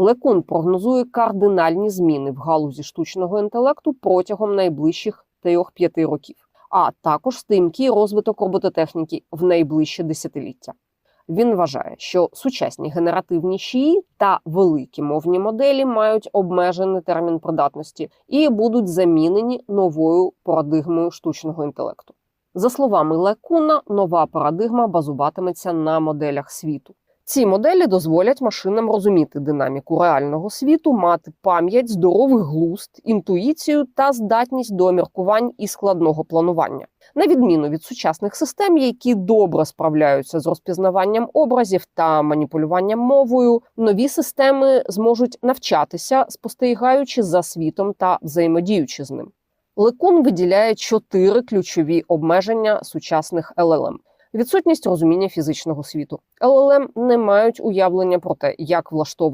Лекун прогнозує кардинальні зміни в галузі штучного інтелекту протягом найближчих 3-5 років, а також стрімкий розвиток робототехніки в найближче десятиліття. Він вважає, що сучасні генеративні шиї та великі мовні моделі мають обмежений термін придатності і будуть замінені новою парадигмою штучного інтелекту. За словами Лекуна, нова парадигма базуватиметься на моделях світу. Ці моделі дозволять машинам розуміти динаміку реального світу, мати пам'ять, здоровий глузд, інтуїцію та здатність до міркувань і складного планування. На відміну від сучасних систем, які добре справляються з розпізнаванням образів та маніпулюванням мовою, нові системи зможуть навчатися, спостерігаючи за світом та взаємодіючи з ним. Лекун виділяє чотири ключові обмеження сучасних LLM. Відсутність розуміння фізичного світу. ЛЛМ не мають уявлення про те, як влаштований